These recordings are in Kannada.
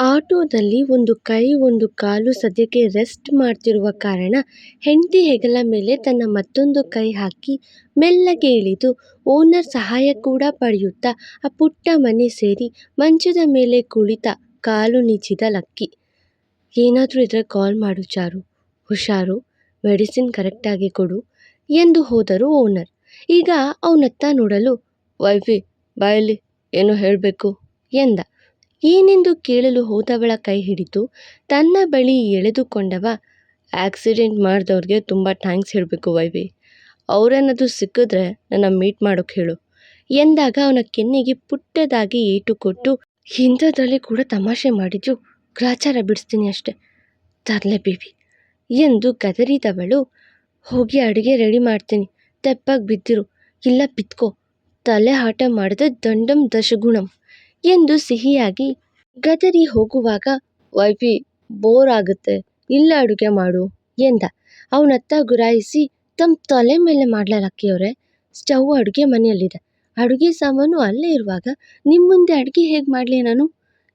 ಆಟೋದಲ್ಲಿ ಒಂದು ಕೈ, ಒಂದು ಕಾಲು ಸದ್ಯಕ್ಕೆ ರೆಸ್ಟ್ ಮಾಡ್ತಿರುವ ಕಾರಣ ಹೆಂಡತಿ ಹೆಗಲ ಮೇಲೆ ತನ್ನ ಮತ್ತೊಂದು ಕೈ ಹಾಕಿ ಮೆಲ್ಲಗೆ ಇಳಿದು ಓನರ್ ಸಹಾಯ ಕೂಡ ಪಡೆಯುತ್ತಾ ಆ ಪುಟ್ಟ ಮನೆ ಸೇರಿ ಮಂಚದ ಮೇಲೆ ಕುಳಿತ ಕಾಲು ನೀಚಿದ ಲಕ್ಕಿ. ಏನಾದರೂ ಇದ್ರೆ ಕಾಲ್ ಮಾಡು ಚಾರು. ಹುಷಾರು. ಮೆಡಿಸಿನ್ ಕರೆಕ್ಟಾಗಿ ಕೊಡು ಎಂದು ಹೋದರು ಓನರ್. ಈಗ ಅವನತ್ತ ನೋಡಲು, ವೈಫಿ, ಬಾಯಲ್ಲಿ ಏನೋ ಹೇಳಬೇಕು ಎಂದ. ಏನೆಂದು ಕೇಳಲು ಹೋದವಳ ಕೈ ಹಿಡಿದು ತನ್ನ ಬಳಿ ಎಳೆದುಕೊಂಡವ, ಆಕ್ಸಿಡೆಂಟ್ ಮಾಡಿದವ್ರಿಗೆ ತುಂಬ ಥ್ಯಾಂಕ್ಸ್ ಹೇಳಬೇಕು ವೈವಿ. ಅವರನ್ನದು ಸಿಕ್ಕಿದ್ರೆ ನನ್ನ ಮೀಟ್ ಮಾಡೋಕ್ಕೆ ಹೇಳು. ಎಂದಾಗ ಅವನ ಕೆನ್ನೆಗೆ ಪುಟ್ಟದಾಗಿ ಏಟು ಕೊಟ್ಟು ಇಂಥದ್ರಲ್ಲಿ ಕೂಡ ತಮಾಷೆ ಮಾಡಿದ್ದು, ಗ್ರಾಚಾರ ಬಿಡಿಸ್ತೀನಿ ಅಷ್ಟೆ. ತರಲೆ ಬೇಬಿ. ಎಂದು ಗದರಿದವಳು, ಹೋಗಿ ಅಡುಗೆ ರೆಡಿ ಮಾಡ್ತೀನಿ. ತೆಪ್ಪಾಗಿ ಬಿದ್ದಿರು. ಇಲ್ಲ ಬಿತ್ಕೋ ತಲೆ ಆಟ ಮಾಡಿದ ದಂಡಂ ದಶಗುಣಂ. ಎಂದು ಸಿಹಿಯಾಗಿ ಗದರಿ ಹೋಗುವಾಗ, ವೈಫಿ ಬೋರ್ ಆಗುತ್ತೆ. ಇಲ್ಲ ಅಡುಗೆ ಮಾಡು ಎಂದ. ಅವನತ್ತ ಗುರಾಯಿಸಿ ತಮ್ಮ ತಲೆ ಮೇಲೆ ಮಾಡ್ಲಾರಕ್ಕಿಯವ್ರೆ ಸ್ಟವ್ ಅಡುಗೆ ಮನೆಯಲ್ಲಿದೆ. ಅಡುಗೆ ಸಾಮಾನು ಅಲ್ಲೇ ಇರುವಾಗ ನಿಮ್ಮ ಮುಂದೆ ಅಡುಗೆ ಹೇಗೆ ಮಾಡಲಿ ನಾನು?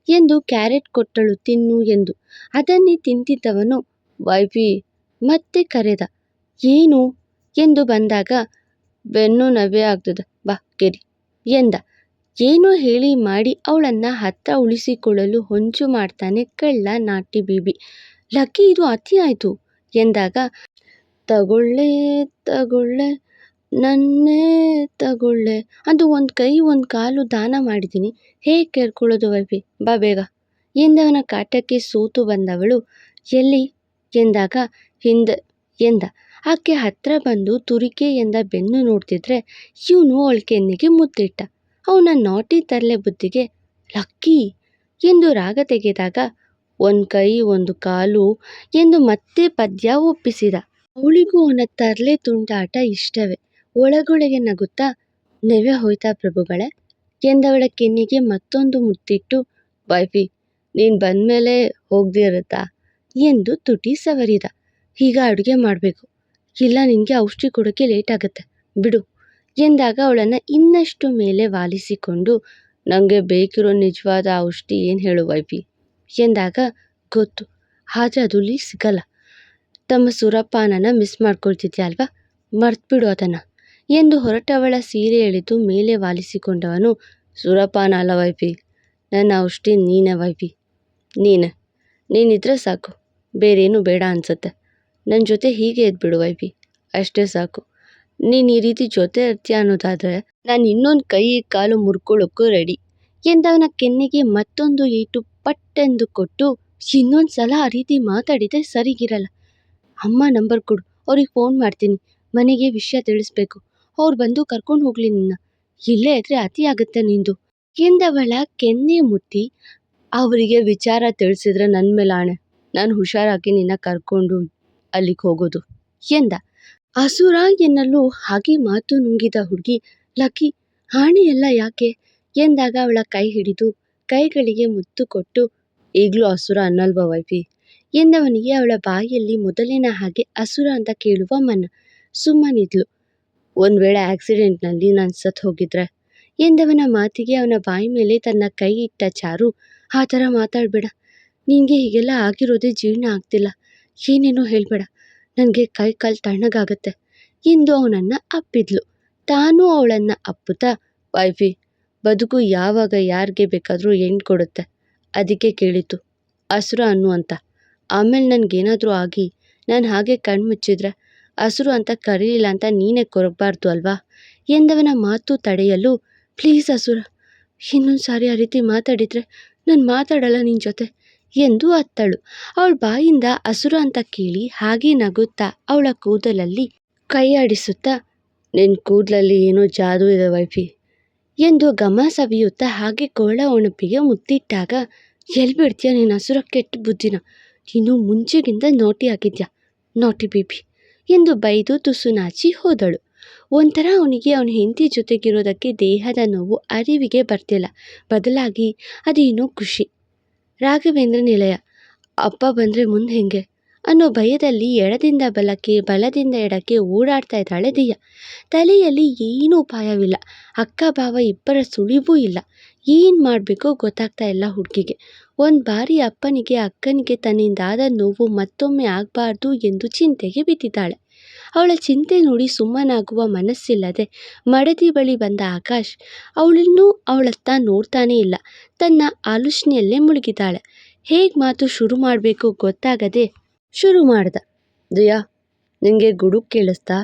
ಎಂದು ಕ್ಯಾರೆಟ್ ಕೊಟ್ಟಳು ತಿನ್ನು ಎಂದು. ಅದನ್ನೇ ತಿಂತಿದ್ದವನು, ವೈಫಿ, ಮತ್ತೆ ಕರೆದ. ಏನು? ಎಂದು ಬಂದಾಗ, ಬೆನ್ನು ನವೆ ಆಗ್ತದೆ. ಬಾ, ಗೆರಿ ಎಂದ. ಏನೋ ಹೇಳಿ ಮಾಡಿ ಅವಳನ್ನು ಹತ್ರ ಉಳಿಸಿಕೊಳ್ಳಲು ಹೊಂಚು ಮಾಡ್ತಾನೆ ಕಳ್ಳ ನಾಟಿ ಬೀಬಿ. ಲಕ್ಕಿ, ಇದು ಅತಿ ಆಯಿತು ಎಂದಾಗ, ತಗೊಳ್ಳೆ ತಗೊಳ್ಳೆ, ನನ್ನೇ ತಗೊಳ್ಳೆ ಅದು ಒಂದು ಕೈ, ಒಂದು ಕಾಲು ದಾನ ಮಾಡಿದ್ದೀನಿ. ಹೇಗೆ ಕೇಳ್ಕೊಳ್ಳೋದು ವೈಫಿ? ಬಾ ಬೇಗ ಎಂದವನ ಕಾಟಕ್ಕೆ ಸೋತು ಬಂದವಳು. ಎಲ್ಲಿ? ಎಂದಾಗ, ಹಿಂದೆ ಎಂದ. ಆಕೆ ಹತ್ರ ಬಂದು ತುರಿಕೆ ಎಂದ ಬೆನ್ನು ನೋಡ್ತಿದ್ರೆ ಇವನು ಅವಳ ಕೆನ್ನೆಗೆ ಮುತ್ತಿಟ್ಟ. ಅವನ ನಾಟಿ ತರಲೆ ಬುದ್ಧಿಗೆ, ಲಕ್ಕಿ! ಎಂದು ರಾಗ ತೆಗೆದಾಗ, ಒಂದು ಕೈ, ಒಂದು ಕಾಲು ಎಂದು ಮತ್ತೆ ಪದ್ಯ ಒಪ್ಪಿಸಿದ. ಅವಳಿಗೂ ಅವನ ತರಲೆ ತುಂಟಾಟ ಇಷ್ಟವೇ. ಒಳಗೊಳಗೆ ನಗುತ್ತಾ, ನೆವೆ ಹೋಯ್ತಾ ಪ್ರಭುಗಳೇ! ಎಂದವಳ ಕೆನ್ನಿಗೆ ಮತ್ತೊಂದು ಮುತ್ತಿಟ್ಟು, ವೈಫಿ, ನೀನು ಬಂದಮೇಲೆ ಹೋಗದಿರುತ್ತಾ ಎಂದು ತುಟಿ ಸವರಿದ. ಈಗ ಅಡುಗೆ ಮಾಡಬೇಕು. ಇಲ್ಲ, ನಿನಗೆ ಔಷಧಿ ಕೊಡೋಕ್ಕೆ ಲೇಟ್ ಆಗುತ್ತೆ. ಬಿಡು. ಎಂದಾಗ ಅವಳನ್ನು ಇನ್ನಷ್ಟು ಮೇಲೆ ವಾಲಿಸಿಕೊಂಡು ನನಗೆ ಬೇಕಿರೋ ನಿಜವಾದ ಔಷಧಿ ಏನು ಹೇಳು ವೈಫಿ? ಎಂದಾಗ, ಗೊತ್ತು, ಆದರೆ ಅದು ಇಲ್ಲಿ ಸಿಗಲ್ಲ. ತಮ್ಮ ಸುರಪಾನನ ಮಿಸ್ ಮಾಡ್ಕೊಳ್ತಿದ್ಯಾ ಅಲ್ವಾ? ಮರ್ತ್ಬಿಡು ಅದನ್ನು. ಎಂದು ಹೊರಟವಳ ಸೀರೆ ಎಳೆದು ಮೇಲೆ ವಾಲಿಸಿಕೊಂಡವನು ಸುರಪಾನ ಅಲ್ಲ ವೈಫಿ, ನನ್ನ ಔಷಧಿ ನೀನ ವೈಫಿ. ನೀನೆ. ನೀನಿದ್ರೆ ಸಾಕು. ಬೇರೇನು ಬೇಡ ಅನಿಸುತ್ತೆ. ನನ್ನ ಜೊತೆ ಹೀಗೆ ಇದ್ಬಿಡು ವೈಫಿ. ಅಷ್ಟೇ ಸಾಕು. ನೀನು ಈ ರೀತಿ ಜೊತೆ ಇರ್ತೀಯ ಅನ್ನೋದಾದರೆ ನಾನು ಇನ್ನೊಂದು ಕೈ, ಕಾಲು ಮುರ್ಕೊಳ್ಳೋಕ್ಕೂ ರೆಡಿ ಎಂದವನ ಕೆನ್ನೆಗೆ ಮತ್ತೊಂದು ಏಟು ಪಟ್ಟೆಂದು ಕೊಟ್ಟು ಇನ್ನೊಂದು ಸಲ ಆ ರೀತಿ ಮಾತಾಡಿದರೆ ಸರಿಗಿರಲ್ಲ. ಅಮ್ಮ ನಂಬರ್ ಕೊಡು, ಅವ್ರಿಗೆ ಫೋನ್ ಮಾಡ್ತೀನಿ. ಮನೆಗೆ ವಿಷಯ ತಿಳಿಸ್ಬೇಕು. ಅವ್ರು ಬಂದು ಕರ್ಕೊಂಡು ಹೋಗಲಿ ನಿನ್ನ. ಇಲ್ಲೇ ಇದ್ರೆ ಅತಿ ಆಗುತ್ತೆ ನಿಂದು. ಎಂದವಳ ಕೆನ್ನೆ ಮುಟ್ಟಿ, ಅವರಿಗೆ ವಿಚಾರ ತಿಳಿಸಿದ್ರೆ ನನ್ನ ಮೇಲೆ ಆಣೆ. ನಾನು ಹುಷಾರಾಗಿ ನಿನ್ನ ಕರ್ಕೊಂಡು ಅಲ್ಲಿಗೆ ಹೋಗೋದು. ಎಂದ ಅಸುರ ಎನ್ನಲು ಹಾಗೆ ಮಾತು ನುಂಗಿದ ಹುಡುಗಿ, ಲಕ್ಕಿ ಹಾಣೆ ಎಲ್ಲ ಯಾಕೆ? ಎಂದಾಗ ಅವಳ ಕೈ ಹಿಡಿದು ಕೈಗಳಿಗೆ ಮುತ್ತು ಕೊಟ್ಟು, ಈಗಲೂ ಅಸುರ ಅನ್ನಲ್ವ ವೈಫಿ? ಎಂದವನಿಗೆ ಅವಳ ಬಾಯಲ್ಲಿ ಮೊದಲಿನ ಹಾಗೆ ಅಸುರ ಅಂತ ಕೇಳುವ ಮನ. ಸುಮ್ಮನಿದ್ಲು, ಒಂದು ವೇಳೆ ಆಕ್ಸಿಡೆಂಟ್ನಲ್ಲಿ ನಾನು ಸತ್ತು ಹೋಗಿದ್ರೆ? ಎಂದವನ ಮಾತಿಗೆ ಅವನ ಬಾಯಿ ಮೇಲೆ ತನ್ನ ಕೈ ಇಟ್ಟ ಚಾರು, ಆ ಥರ ಮಾತಾಡಬೇಡ. ನಿನಗೆ ಹೀಗೆಲ್ಲ ಆಗಿರೋದೇ ಜೀರ್ಣ ಆಗ್ತಿಲ್ಲ. ಏನೇನೋ ಹೇಳಬೇಡ. ನನಗೆ ಕೈ ಕಾಲು ತಣ್ಣಗಾಗತ್ತೆ. ಎಂದು ಅವನನ್ನು ಅಪ್ಪಿದ್ಲು. ತಾನು ಅವಳನ್ನು ಅಪ್ಪುತ್ತಾ, ವೈಫಿ, ಬದುಕು ಯಾವಾಗ ಯಾರಿಗೆ ಬೇಕಾದರೂ ಹೆಣ್ಣು ಕೊಡುತ್ತೆ. ಅದಕ್ಕೆ ಕೇಳಿತು. ಹಸ್ರು ಅನ್ನು ಅಂತ. ಆಮೇಲೆ ನನಗೇನಾದರೂ ಆಗಿ, ನಾನು ಹಾಗೆ ಕಣ್ಣು ಮುಚ್ಚಿದ್ರೆ ಹಸ್ರು ಅಂತ ಕರೀಲಿಲ್ಲ ಅಂತ ನೀನೇ ಕೊರಗಬಾರ್ದು ಅಲ್ವಾ? ಎಂದವನ ಮಾತು ತಡೆಯಲು, ಪ್ಲೀಸ್ ಹಸುರ ಇನ್ನೊಂದು ಸಾರಿ ಆ ರೀತಿ ಮಾತಾಡಿದರೆ ನಾನು ಮಾತಾಡಲ್ಲ ನಿನ್ನ ಜೊತೆ. ಎಂದು ಅತ್ತಳು. ಅವಳ ಬಾಯಿಂದ ಹಸುರ ಅಂತ ಕೇಳಿ ಹಾಗೆ ನಗುತ್ತಾ ಅವಳ ಕೂದಲಲ್ಲಿ ಕೈಯಾಡಿಸುತ್ತಾ, ನಿನ್ನ ಕೂದಲಲ್ಲಿ ಏನೋ ಜಾದೂ ಇದೆ ವೈಫಿ ಎಂದು ಗಮ ಸವಿಯುತ್ತಾ ಹಾಗೆ ಕೋಳ ಉಣಪಿಗೆ ಮುತ್ತಿಟ್ಟಾಗ ಎಲ್ಲಿ ಬಿಡ್ತೀಯ ನೀನು ಹಸುರ ಕೆಟ್ಟ ಬುದ್ಧಿನ? ನೀನು ಮುಂಚೆಗಿಂತ ನೋಟಿ ಆಗಿದ್ಯಾ ನೋಟಿ ಬೇಬಿ ಎಂದು ಬೈದು ತುಸು ನಾಚಿ ಹೋದಳು. ಒಂಥರ ಅವನಿಗೆ ಅವನ ಹೆಂಡತಿ ಜೊತೆಗಿರೋದಕ್ಕೆ ದೇಹದ ನೋವು ಅರಿವಿಗೆ ಬರ್ತಿಲ್ಲ. ಬದಲಾಗಿ ಅದೇನೋ ಖುಷಿ. ರಾಘವೇಂದ್ರ ನಿಲಯ. ಅಪ್ಪ ಬಂದರೆ ಮುಂದೆ ಹೆಂಗೆ? ಅನ್ನೋ ಭಯದಲ್ಲಿ ಎಡದಿಂದ ಬಲಕ್ಕೆ, ಬಲದಿಂದ ಎಡಕ್ಕೆ ಓಡಾಡ್ತಾ ಇದ್ದಾಳೆ ದಿಯಾ. ತಲೆಯಲ್ಲಿ ಏನೂ ಉಪಾಯವಿಲ್ಲ. ಅಕ್ಕ ಭಾವ ಇಬ್ಬರ ಸುಳಿವೂ ಇಲ್ಲ. ಏನು ಮಾಡಬೇಕೋ ಗೊತ್ತಾಗ್ತಾ ಇಲ್ಲ ಹುಡುಗಿಗೆ. ಒಂದು ಬಾರಿ ಅಪ್ಪನಿಗೆ, ಅಕ್ಕನಿಗೆ ತನ್ನಿಂದಾದ ನೋವು ಮತ್ತೊಮ್ಮೆ ಆಗಬಾರ್ದು ಎಂದು ಚಿಂತೆಗೆ ಬಿದ್ದಿದ್ದಾಳೆ. ಅವಳ ಚಿಂತೆ ನೋಡಿ ಸುಮ್ಮನಾಗುವ ಮನಸ್ಸಿಲ್ಲದೆ ಮಡದಿ ಬಳಿ ಬಂದ ಆಕಾಶ್, ಅವಳನ್ನೂ ಅವಳತ್ತ ನೋಡ್ತಾನೇ ಇಲ್ಲ. ತನ್ನ ಆಲೋಚನೆಯಲ್ಲೇ ಮುಳುಗಿದ್ದಾಳೆ ಹೇಗೆ ಮಾತು ಶುರು ಮಾಡಬೇಕು ಗೊತ್ತಾಗದೆ ಶುರು ಮಾಡ್ದ. ದಯಾ ನಿನಗೆ ಗುಡುಗು ಕೇಳಿಸ್ತಾ?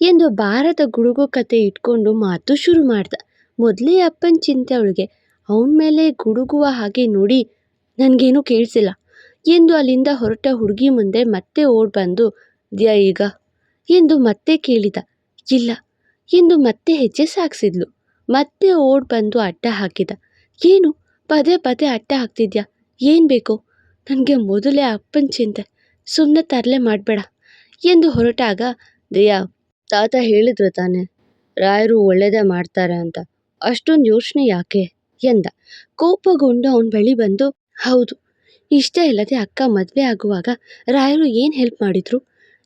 ಎಂದು ಬಾರದ ಗುಡುಗು ಕತೆ ಇಟ್ಕೊಂಡು ಮಾತು ಶುರು ಮಾಡ್ದ. ಮೊದಲೇ ಅಪ್ಪನ ಚಿಂತೆ ಅವಳಿಗೆ, ಅವನ ಮೇಲೆ ಗುಡುಗುವ ಹಾಗೆ ನೋಡಿ ನನಗೇನು ಕೇಳಿಸಿಲ್ಲ ಎಂದು ಅಲ್ಲಿಂದ ಹೊರಟ ಹುಡುಗಿ ಮುಂದೆ ಮತ್ತೆ ಓಡ್ ಬಂದು, ದ್ಯಾ ಈಗ ಎಂದು ಮತ್ತೆ ಕೇಳಿದ. ಇಲ್ಲ ಎಂದು ಮತ್ತೆ ಹೆಜ್ಜೆ ಸಾಗಿಸಿದ್ಲು ಮತ್ತೆ ಓಡ್ ಬಂದು ಅಡ್ಡ ಹಾಕಿದ. ಏನು, ಪದೇ ಪದೇ ಅಡ್ಡ ಹಾಕ್ತಿದ್ಯಾ? ಏನು ಬೇಕು? ನನಗೆ ಮೊದಲೇ ಅಪ್ಪನ ಚಿಂತೆ. ಸುಮ್ಮನೆ ತರಲೆ ಮಾಡಬೇಡ ಎಂದು ಹೊರಟಾಗ, ದಿಯಾ, ತಾತ ಹೇಳಿದ್ರು ತಾನೆ, ರಾಯರು ಒಳ್ಳೆಯದೇ ಮಾಡ್ತಾರೆ ಅಂತ. ಅಷ್ಟೊಂದು ಯೋಚನೆ ಯಾಕೆ? ಎಂದ. ಕೋಪಗೊಂಡು ಅವನ ಬಳಿ ಬಂದು, ಹೌದು, ಇಷ್ಟೇ ಇಲ್ಲದೆ ಅಕ್ಕ ಮದುವೆ ಆಗುವಾಗ ರಾಯರು ಏನು ಹೆಲ್ಪ್ ಮಾಡಿದ್ರು?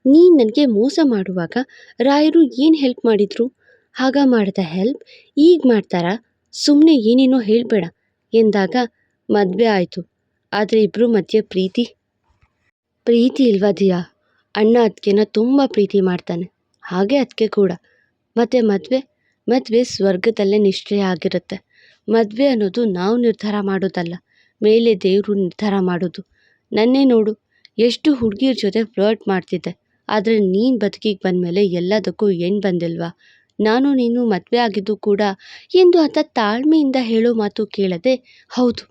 ನೀನು ನನಗೆ ಮೋಸ ಮಾಡುವಾಗ ರಾಯರು ಏನು ಹೆಲ್ಪ್ ಮಾಡಿದ್ರು? ಆಗ ಮಾಡಿದ ಹೆಲ್ಪ್ ಈಗ ಮಾಡ್ತಾರ? ಸುಮ್ಮನೆ ಏನೇನೋ ಹೇಳಬೇಡ ಎಂದಾಗ ಮದುವೆ ಆಯಿತು. ಆದರೆ ಇಬ್ಬರು ಮಧ್ಯೆ ಪ್ರೀತಿ? ಪ್ರೀತಿ ಇಲ್ವಾ ದಿಯಾ? ಅಣ್ಣ ಅದಕ್ಕೆನ ತುಂಬ ಪ್ರೀತಿ ಮಾಡ್ತಾನೆ. ಹಾಗೆ ಅದಕ್ಕೆ ಕೂಡ. ಮತ್ತು ಮದುವೆ? ಮದುವೆ ಸ್ವರ್ಗದಲ್ಲೇ ನಿಶ್ಚಯ ಆಗಿರುತ್ತೆ. ಮದುವೆ ಅನ್ನೋದು ನಾವು ನಿರ್ಧಾರ ಮಾಡೋದಲ್ಲ, ಮೇಲೆ ದೇವರು ನಿರ್ಧಾರ ಮಾಡೋದು. ನನ್ನೇ ನೋಡು, ಎಷ್ಟು ಹುಡುಗಿಯರ ಜೊತೆ ಫ್ಲರ್ಟ್ ಮಾಡ್ತಿದ್ದೆ. ಆದರೆ ನೀನು ಬದುಕಿಗೆ ಬಂದಮೇಲೆ ಎಲ್ಲದಕ್ಕೂ ಏನು ಬಂದಿಲ್ವಾ? ನಾನು ನೀನು ಮದುವೆ ಆಗಿದ್ದು ಕೂಡ ಎಂದು ಆತ ತಾಳ್ಮೆಯಿಂದ ಹೇಳೋ ಮಾತು ಕೇಳದೆ, ಹೌದು,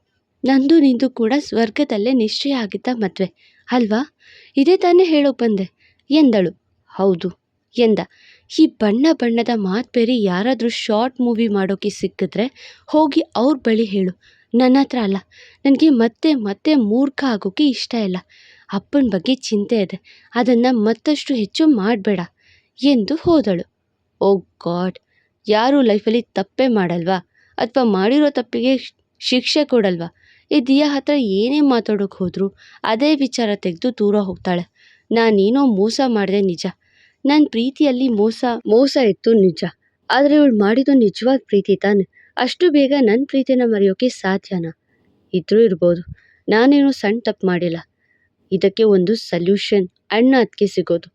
ನಂದು ನಿಂದು ಕೂಡ ಸ್ವರ್ಗದಲ್ಲೇ ನಿಶ್ಚಯ ಆಗಿದ್ದ ಮದುವೆ, ಅಲ್ವಾ? ಇದೇ ತಾನೇ ಹೇಳೋಕೆ ಬಂದೆ, ಎಂದಳು. ಹೌದು, ಎಂದ. ಈ ಬಣ್ಣ ಬಣ್ಣದ ಮಾತು ಬೇರೆ ಯಾರಾದರೂ ಶಾರ್ಟ್ ಮೂವಿ ಮಾಡೋಕ್ಕೆ ಸಿಕ್ಕಿದ್ರೆ ಹೋಗಿ ಅವ್ರ ಬಳಿ ಹೇಳು. ನನ್ನ ಹತ್ರ ಅಲ್ಲ, ನನಗೆ ಮತ್ತೆ ಮತ್ತೆ ಮೂರ್ಖ ಆಗೋಕ್ಕೆ ಇಷ್ಟ ಇಲ್ಲ. ಅಪ್ಪನ ಬಗ್ಗೆ ಚಿಂತೆ ಇದೆ. ಅದನ್ನು ಮತ್ತಷ್ಟು ಹೆಚ್ಚು ಮಾಡಬೇಡ ಎಂದು ಹೋದಳು. ಓ ಗಾಡ್, ಯಾರೂ ಲೈಫಲ್ಲಿ ತಪ್ಪೇ ಮಾಡಲ್ವಾ? ಅಥವಾ ಮಾಡಿರೋ ತಪ್ಪಿಗೆ ಶಿಕ್ಷೆ ಕೊಡಲ್ವಾ? ಈ ದಿಯಾ ಹತ್ರ ಏನೇ ಮಾತಾಡೋಕೆ ಹೋದರೂ ಅದೇ ವಿಚಾರ ತೆಗೆದು ದೂರ ಹೋಗ್ತಾಳೆ. ನಾನೇನೋ ಮೋಸ ಮಾಡಿದೆ ನಿಜ. ನನ್ನ ಪ್ರೀತಿಯಲ್ಲಿ ಮೋಸ ಮೋಸ ಇತ್ತು ನಿಜ. ಆದರೆ ಇವಳು ಮಾಡಿದ್ದು ನಿಜವಾದ ಪ್ರೀತಿ ತಾನೆ. ಅಷ್ಟು ಬೇಗ ನನ್ನ ಪ್ರೀತಿನ ಮರೆಯೋಕೆ ಸಾಧ್ಯನಾ? ಇದ್ರೂ ಇರ್ಬೋದು. ನಾನೇನೋ ಸಣ್ಣ ತಪ್ಪು ಮಾಡಿಲ್ಲ. ಇದಕ್ಕೆ ಒಂದು ಸಲ್ಯೂಷನ್ ಅಣ್ಣ ಅದಕ್ಕೆ ಸಿಗೋದು.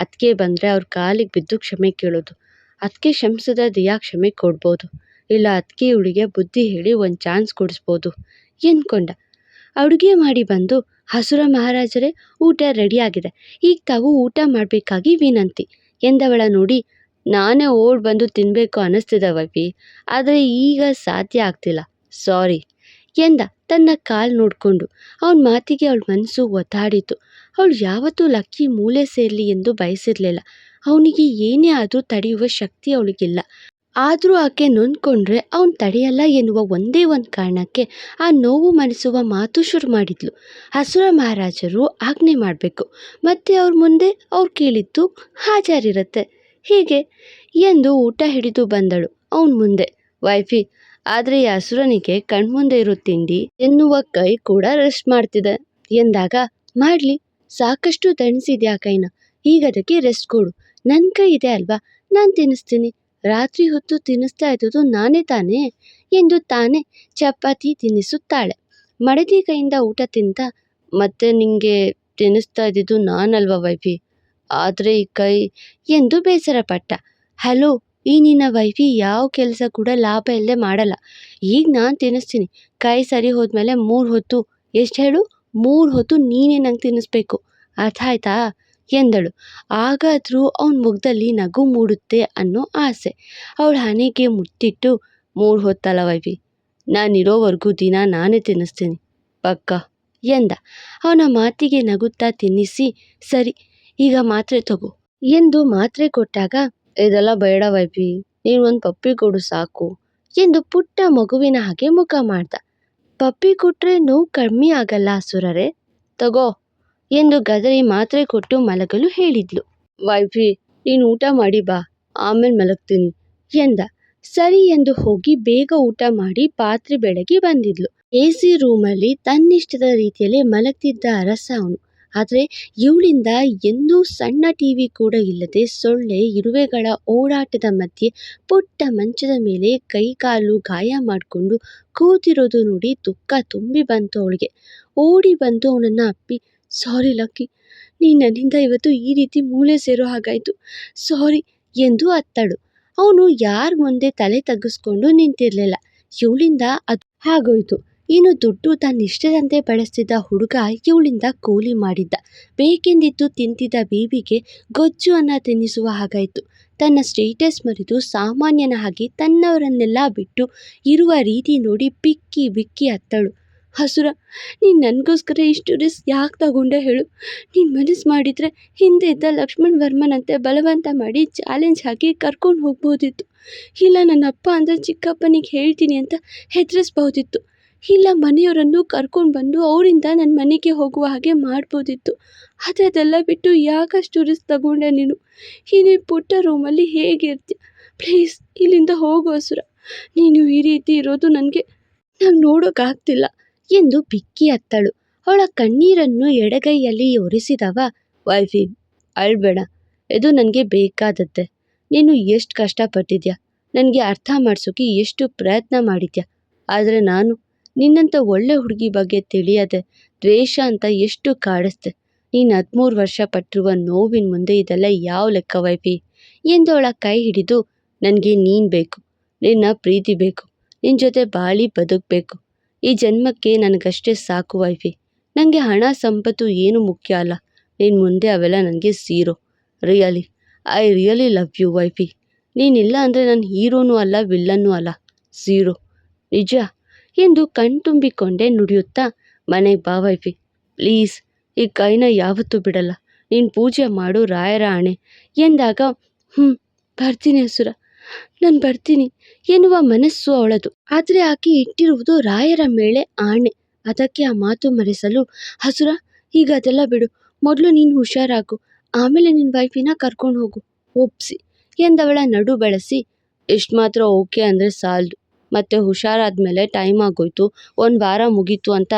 ಅದಕ್ಕೆ ಬಂದರೆ ಅವ್ರ ಕಾಲಿಗೆ ಬಿದ್ದು ಕ್ಷಮೆ ಕೇಳೋದು. ಅದಕ್ಕೆ ಕ್ಷಮಿಸಿದ ದಿಯಾ ಕ್ಷಮೆ ಕೊಡ್ಬೋದು. ಇಲ್ಲ ಅದಕ್ಕೆ ಇವಳಿಗೆ ಬುದ್ಧಿ ಹೇಳಿ ಒಂದು ಚಾನ್ಸ್ ಕೊಡಿಸ್ಬೋದು. ಎಂದ್ಕೊಂಡ ಅಡುಗೆ ಮಾಡಿ ಬಂದು ಹಸುರ ಮಹಾರಾಜರೇ, ಊಟ ರೆಡಿಯಾಗಿದೆ ಈಗ ತಾವು ಊಟ ಮಾಡಬೇಕಾಗಿ ವಿನಂತಿ. ಎಂದವಳ ನೋಡಿ ನಾನೇ ಓಡ್ ಬಂದು ತಿನ್ನಬೇಕು ಅನ್ನಿಸ್ತಿದೆ ಆದರೆ ಈಗ ಸಾಧ್ಯ ಆಗ್ತಿಲ್ಲ. ಸಾರಿ ಎಂದ ತನ್ನ ಕಾಲು ನೋಡಿಕೊಂಡು. ಅವನ ಮಾತಿಗೆ ಅವಳ ಮನಸ್ಸು ಒತ್ತಾಡಿತು ಅವಳು ಯಾವತ್ತೂ ಲಕ್ಕಿ ಮೂಲೆ ಸೇರಲಿ ಎಂದು ಬಯಸಿರಲಿಲ್ಲ. ಅವನಿಗೆ ಏನೇ ಆದರೂ ತಡೆಯುವ ಶಕ್ತಿ ಅವಳಿಗಿಲ್ಲ. ಆದರೂ ಆಕೆ ನೊಂದ್ಕೊಂಡ್ರೆ ಅವನು ತಡೆಯಲ್ಲ ಎನ್ನುವ ಒಂದೇ ಒಂದು ಕಾರಣಕ್ಕೆ ಆ ನೋವು ಮನಿಸುವ ಮಾತು ಶುರು ಮಾಡಿದ್ಲು. ಹಸುರ ಮಹಾರಾಜರು ಆಜ್ಞೆ ಮಾಡಬೇಕು. ಮತ್ತೆ ಅವ್ರ ಮುಂದೆ ಅವ್ರು ಕೇಳಿದ್ದು ಹಾಜರಿರುತ್ತೆ. ಹೀಗೆ? ಎಂದು ಊಟ ಹಿಡಿದು ಬಂದಳು. ಅವನ ಮುಂದೆ, ವೈಫಿ ಆದರೆ ಈ ಹಸುರನಿಗೆ ಕಣ್ಮುಂದೆ ಇರೋ ತಿಂಡಿ ಎನ್ನುವ ಕೈ ಕೂಡ ರೆಸ್ಟ್ ಮಾಡ್ತಿದೆ. ಎಂದಾಗ, ಮಾಡಲಿ, ಸಾಕಷ್ಟು ತಣಿಸಿದ್ಯಾ ಕೈನ? ಈಗ ಅದಕ್ಕೆ ರೆಸ್ಟ್ ಕೊಡು. ನನ್ನ ಕೈ ಇದೆ ಅಲ್ವಾ? ನಾನು ತಿನ್ನಿಸ್ತೀನಿ. ರಾತ್ರಿ ಹೊತ್ತು ತಿನ್ನಿಸ್ತಾ ಇದ್ದದ್ದು ನಾನೇ ತಾನೇ? ಎಂದು ತಾನೇ ಚಪಾತಿ ತಿನ್ನಿಸುತ್ತಾಳೆ. ಮಡದಿ ಕೈಯಿಂದ ಊಟ ತಿಂತ, ಮತ್ತೆ ನಿಂಗೆ ತಿನ್ನಿಸ್ತಾ ಇದ್ದಿದ್ದು ನಾನಲ್ವ ವೈಫಿ? ಆದರೆ ಈ ಕೈ ಎಂದು ಬೇಸರಪಟ್ಟ. ಹಲೋ ಈ ನಿನ್ನ ವೈಫಿ ಯಾವ ಕೆಲಸ ಕೂಡ ಲಾಭ ಇಲ್ಲದೆ ಮಾಡಲ್ಲ. ಈಗ ನಾನು ತಿನ್ನಿಸ್ತೀನಿ. ಕೈ ಸರಿ ಹೋದ್ಮೇಲೆ ಮೂರು ಹೊತ್ತು. ಎಷ್ಟು ಹೇಳು? ಮೂರು ಹೊತ್ತು ನೀನೇ ನಂಗೆ ತಿನ್ನಿಸ್ಬೇಕು. ಅರ್ಥ ಆಯ್ತಾ ಎಂದಳು. ಆಗಾದರೂ ಅವನ ಮುಖದಲ್ಲಿ ನಗು ಮೂಡುತ್ತೆ ಅನ್ನೋ ಆಸೆ. ಅವಳ ಹಣೆಗೆ ಮುಟ್ಟಿಟ್ಟು, ಮೂರು ಹೊತ್ತಲ್ಲ ವೈಫಿ. ನಾನಿರೋವರೆಗೂ ದಿನ ನಾನೇ ತಿನ್ನಿಸ್ತೀನಿ. ಪಕ್ಕ. ಎಂದ. ಅವನ ಮಾತಿಗೆ ನಗುತ್ತಾ ತಿನ್ನಿಸಿ, ಸರಿ, ಈಗ ಮಾತ್ರೆ ತಗೋ. ಎಂದು ಮಾತ್ರೆ ಕೊಟ್ಟಾಗ ಇದೆಲ್ಲ ಬೇಡ ವೈಫಿ ನೀನು ಒಂದು ಪಪ್ಪಿ ಕೊಡು ಸಾಕು ಎಂದು ಪುಟ್ಟ ಮಗುವಿನ ಹಾಗೆ ಮುಖ ಮಾಡ್ದ. ಪಪ್ಪಿ ಕೊಟ್ಟರೆ ನೋವು ಕಮ್ಮಿ ಆಗಲ್ಲ ಸುರರೆ ತಗೋ ಎಂದು ಗದರಿ ಮಾತ್ರೆ ಕೊಟ್ಟು ಮಲಗಲು ಹೇಳಿದ್ಲು. ವೈಫಿ, ನೀನು ಊಟ ಮಾಡಿ ಬಾ, ಆಮೇಲೆ ಮಲಗ್ತೀನಿ ಎಂದ. ಸರಿ ಎಂದು ಹೋಗಿ ಬೇಗ ಊಟ ಮಾಡಿ ಪಾತ್ರೆ ಬೆಳಗ್ಗೆ ಬಂದಿದ್ಲು. ಎ ಸಿ ರೂಮಲ್ಲಿ ತನ್ನಿಷ್ಟದ ರೀತಿಯಲ್ಲಿ ಮಲಗ್ತಿದ್ದ ಅರಸ ಅವನು ಆದರೆ ಇವಳಿಂದ ಎಂದೂ ಸಣ್ಣ ಟಿವಿ ಕೂಡ ಇಲ್ಲದೆ ಸೊಳ್ಳೆ, ಇರುವೆಗಳ ಓಡಾಟದ ಮಧ್ಯೆ ಪುಟ್ಟ ಮಂಚದ ಮೇಲೆ ಕೈಕಾಲು ಗಾಯ ಮಾಡಿಕೊಂಡು ಕೂತಿರೋದು ನೋಡಿ ದುಃಖ ತುಂಬಿ ಬಂತು ಅವಳಿಗೆ. ಓಡಿ ಬಂದು ಅವನನ್ನು ಅಪ್ಪಿ, ಸಾರಿ ಲಕ್ಕಿ, ನೀನು ನನ್ನಿಂದ ಇವತ್ತು ಈ ರೀತಿ ಮೂಲೆ ಸೇರೋ ಹಾಗಾಯಿತು. ಸಾರಿ, ಎಂದು ಅತ್ತಳು. ಅವನು ಯಾರ ಮುಂದೆ ತಲೆ ತಗ್ಗಿಸ್ಕೊಂಡು ನಿಂತಿರಲಿಲ್ಲ. ಇವಳಿಂದ ಅದು ಹಾಗೋಯ್ತು. ಇನ್ನು ದುಡ್ಡು ತನ್ನಿಷ್ಟದಂತೆ ಬಳಸ್ತಿದ್ದ ಹುಡುಗ ಇವಳಿಂದ ಕೂಲಿ ಮಾಡಿದ್ದ. ಬೇಕೆಂದಿದ್ದು ತಿಂತಿದ್ದ ಬೇಬಿಗೆ ಗೊಜ್ಜು ಅನ್ನ ತಿನ್ನಿಸುವ ಹಾಗಾಯಿತು. ತನ್ನ ಸ್ಟೇಟಸ್ ಮರೆತು ಸಾಮಾನ್ಯನ ಹಾಗೆ ತನ್ನವರನ್ನೆಲ್ಲ ಬಿಟ್ಟು ಇರುವ ರೀತಿ ನೋಡಿ ಬಿಕ್ಕಿ ಬಿಕ್ಕಿ ಅತ್ತಳು ಹಸುರ, ನೀನು ನನಗೋಸ್ಕರ ಇಷ್ಟು ರಿಸ್ಕ್ ಯಾಕೆ ತಗೊಂಡೆ ಹೇಳು. ನೀನು ಮನಸ್ಸು ಮಾಡಿದರೆ ಹಿಂದೆ ಇದ್ದ ಲಕ್ಷ್ಮಣ್ ವರ್ಮನಂತೆ ಬಲವಂತ ಮಾಡಿ ಚಾಲೆಂಜ್ ಹಾಕಿ ಕರ್ಕೊಂಡು ಹೋಗ್ಬೋದಿತ್ತು. ಇಲ್ಲ ನನ್ನ ಅಪ್ಪ ಅಂದರೆ ಚಿಕ್ಕಪ್ಪನಿಗೆ ಹೇಳ್ತೀನಿ ಅಂತ ಹೆದರಿಸ್ಬೋದಿತ್ತು. ಇಲ್ಲ, ಮನೆಯವರನ್ನು ಕರ್ಕೊಂಡು ಬಂದು ಅವರಿಂದ ನನ್ನ ಮನೆಗೆ ಹೋಗುವ ಹಾಗೆ ಮಾಡ್ಬೋದಿತ್ತು. ಆದರೆ ಅದೆಲ್ಲ ಬಿಟ್ಟು ಯಾಕಷ್ಟು ರಿಸ್ಕ್ ತಗೊಂಡೆ ನೀನು? ಈ ಪುಟ್ಟ ರೂಮಲ್ಲಿ ಹೇಗಿರ್ತೀಯ ಪ್ಲೀಸ್, ಇಲ್ಲಿಂದ ಹೋಗು ಹಸುರ ನೀನು ಈ ರೀತಿ ಇರೋದು ನನಗೆ ನಂಗೆ ನೋಡೋಕ್ಕಾಗ್ತಿಲ್ಲ ಎಂದು ಬಿಕ್ಕಿ ಅತ್ತಳು. ಅವಳ ಕಣ್ಣೀರನ್ನು ಎಡಗೈಯಲ್ಲಿ ಒರೆಸಿದವ ವೈಫಿ, ಅಳ್ಬೇಡ, ಇದು ನನಗೆ ಬೇಕಾದದ್ದೆ. ನೀನು ಎಷ್ಟು ಕಷ್ಟಪಟ್ಟಿದ್ಯಾ? ನನಗೆ ಅರ್ಥ ಮಾಡಿಸೋಕೆ ಎಷ್ಟು ಪ್ರಯತ್ನ ಮಾಡಿದ್ಯಾ? ಆದರೆ ನಾನು ನಿನ್ನಂಥ ಒಳ್ಳೆ ಹುಡುಗಿ ಬಗ್ಗೆ ತಿಳಿಯದೆ ದ್ವೇಷ ಅಂತ ಎಷ್ಟು ಕಾಡಿಸ್ದೆ. ನೀನು ಹದಿಮೂರು ವರ್ಷ ಪಟ್ಟಿರುವ ನೋವಿನ ಮುಂದೆ ಇದೆಲ್ಲ ಯಾವ ಲೆಕ್ಕ ವೈಫಿ? ಎಂದು ಅವಳ ಕೈ ಹಿಡಿದು, ನನಗೆ ನೀನು ಬೇಕು. ನಿನ್ನ ಪ್ರೀತಿ ಬೇಕು. ನಿನ್ನ ಜೊತೆ ಬಾಳಿ ಬದುಕಬೇಕು. ಈ ಜನ್ಮಕ್ಕೆ ನನಗಷ್ಟೇ ಸಾಕು ವೈಫಿ. ನನಗೆ ಹಣ, ಸಂಪತ್ತು ಏನು ಮುಖ್ಯ ಅಲ್ಲ. ನಿನ್ನ ಮುಂದೆ ಅವೆಲ್ಲ ನನಗೆ zero really, I really love you wifey. ನೀನಿಲ್ಲ ಅಂದರೆ ನಾನು ಹೀರೋನೂ ಅಲ್ಲ ವಿಲ್ಲನ್ನೂ ಅಲ್ಲ. ಝೀರೋ. ನಿಜ? ಎಂದು ಕಣ್ತುಂಬಿಕೊಂಡೇ ನುಡಿಯುತ್ತಾ ಮನೆಗೆ ಬಾ ವೈಫಿ, ಪ್ಲೀಸ್, ಈ ಕೈನ ಯಾವತ್ತೂ ಬಿಡಲ್ಲ, ನೀನು ಪೂಜೆ ಮಾಡು, ರಾಯರ ಆಣೆ, ಎಂದಾಗ ಹ್ಞೂ ಬರ್ತೀನಿ ಹಸುರ ನಾನು ಬರ್ತೀನಿ, ಎನ್ನುವ ಮನಸ್ಸು ಅವಳದು. ಆದರೆ ಆಕೆ ಇಟ್ಟಿರುವುದು ರಾಯರ ಮೇಲೆ ಆಣೆ. ಅದಕ್ಕೆ ಆ ಮಾತು ಮರೆಸಲು ಹಸುರ ಈಗ ಅದೆಲ್ಲ ಬಿಡು, ಮೊದಲು ನೀನು ಹುಷಾರಾಗು, ಆಮೇಲೆ ನಿನ್ನ ವೈಫಿನ ಕರ್ಕೊಂಡು ಹೋಗು, ಒಪ್ಸಿ, ಎಂದವಳ ನಡು ಬಳಸಿ ಎಷ್ಟು ಮಾತ್ರ ಓಕೆ ಅಂದರೆ ಸಾಲದು. ಮತ್ತೆ ಹುಷಾರಾದ್ಮೇಲೆ ಟೈಮ್ ಆಗೋಯ್ತು. ಒಂದು ವಾರ ಮುಗೀತು ಅಂತ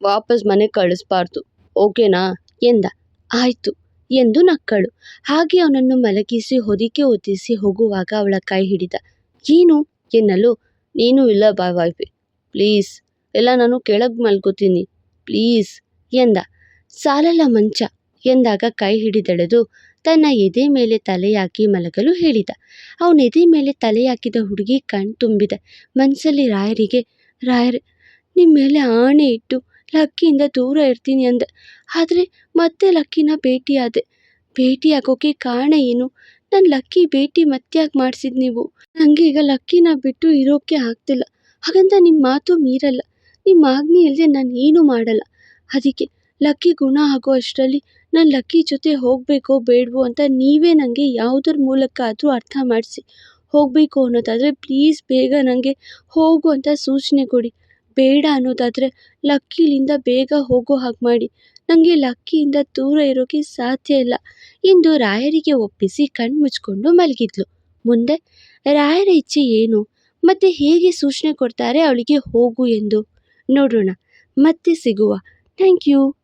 ವಾಪಸ್ ಮನೆಗೆ ಕಳಿಸ್ಬಾರ್ದು. ಓಕೆನಾ? ಎಂದ. ಆಯಿತು. ಎಂದು ನಕ್ಕಳು. ಹಾಗೆ ಅವನನ್ನು ಮಲಗಿಸಿ, ಹೊದಿಕೆ ಒತ್ತಿಸಿ ಹೋಗುವಾಗ ಅವಳ ಕೈ ಹಿಡಿದ. ಏನು? ಎನ್ನಲು. ನೀನು ಇಲ್ಲ ಬಾ ವೈಫಿ ಪ್ಲೀಸ್ ಇಲ್ಲ ನಾನು ಕೆಳಗೆ ಮಲ್ಕೋತೀನಿ ಪ್ಲೀಸ್ ಎಂದ. ಸಾಲಲ್ಲ ಮಂಚ. ಎಂದಾಗ ಕೈ ಹಿಡಿದೆಳೆದು ತನ್ನ ಎದೆ ಮೇಲೆ ತಲೆಯಾಕಿ ಮಲಗಲು ಹೇಳಿದ. ಅವನ ಎದೆ ಮೇಲೆ ತಲೆ ಹಾಕಿದ ಹುಡುಗಿ ಕಣ್ ತುಂಬಿದ. ಮನಸ್ಸಲ್ಲಿ ರಾಯರಿಗೆ, ರಾಯರ್ ನಿಮ್ಮ ಮೇಲೆ ಆಣೆ ಇಟ್ಟು ಲಕ್ಕಿಯಿಂದ ದೂರ ಇರ್ತೀನಿ ಅಂದ. ಆದರೆ ಮತ್ತೆ ಲಕ್ಕಿನ ಭೇಟಿಯಾದೆ. ಭೇಟಿ ಆಗೋಕ್ಕೆ ಕಾರಣ ಏನು? ನನ್ನ ಲಕ್ಕಿ ಭೇಟಿ ಮತ್ತ್ಯಾಕೆ ಮಾಡಿಸಿದ್ ನೀವು. ನನಗೆ ಈಗ ಲಕ್ಕಿನ ಬಿಟ್ಟು ಇರೋಕೆ ಆಗ್ತಿಲ್ಲ. ಹಾಗಂತ ನಿಮ್ಮ ಮಾತು ಮೀರಲ್ಲ. ನಿಮ್ಮ ಆಜ್ಞೆ ಇಲ್ಲದೆ ನಾನು ಏನೂ ಮಾಡಲ್ಲ. ಅದಕ್ಕೆ ಲಕ್ಕಿ ಗುಣ ಆಗೋ ಅಷ್ಟರಲ್ಲಿ ನಾನು ಲಕ್ಕಿ ಜೊತೆ ಹೋಗಬೇಕೋ ಬೇಡವೋ ಅಂತ ನೀವೇ ನನಗೆ ಯಾವುದರ ಮೂಲಕ ಆದರೂ ಅರ್ಥ ಮಾಡಿಸಿ. ಹೋಗಬೇಕು ಅನ್ನೋದಾದರೆ ಪ್ಲೀಸ್ ಬೇಗ ನನಗೆ ಹೋಗು ಅಂತ ಸೂಚನೆ ಕೊಡಿ. ಬೇಡ ಅನ್ನೋದಾದರೆ ಲಕ್ಕಿಲಿಂದ ಬೇಗ ಹೋಗೋ ಹಾಗೆ ಮಾಡಿ. ನನಗೆ ಲಕ್ಕಿಯಿಂದ ದೂರ ಇರೋಕ್ಕೆ ಸಾಧ್ಯ ಇಲ್ಲ. ಎಂದು ರಾಯರಿಗೆ ಒಪ್ಪಿಸಿ ಕಣ್ಮುಚ್ಕೊಂಡು ಮಲಗಿದ್ಲು. ಮುಂದೆ, ರಾಯರ ಇಚ್ಛೆ ಏನು? ಮತ್ತೆ ಹೇಗೆ ಸೂಚನೆ ಕೊಡ್ತಾರೆ ಅವಳಿಗೆ ಹೋಗು ಎಂದು? ನೋಡೋಣ. ಮತ್ತೆ ಸಿಗುವ. Thank you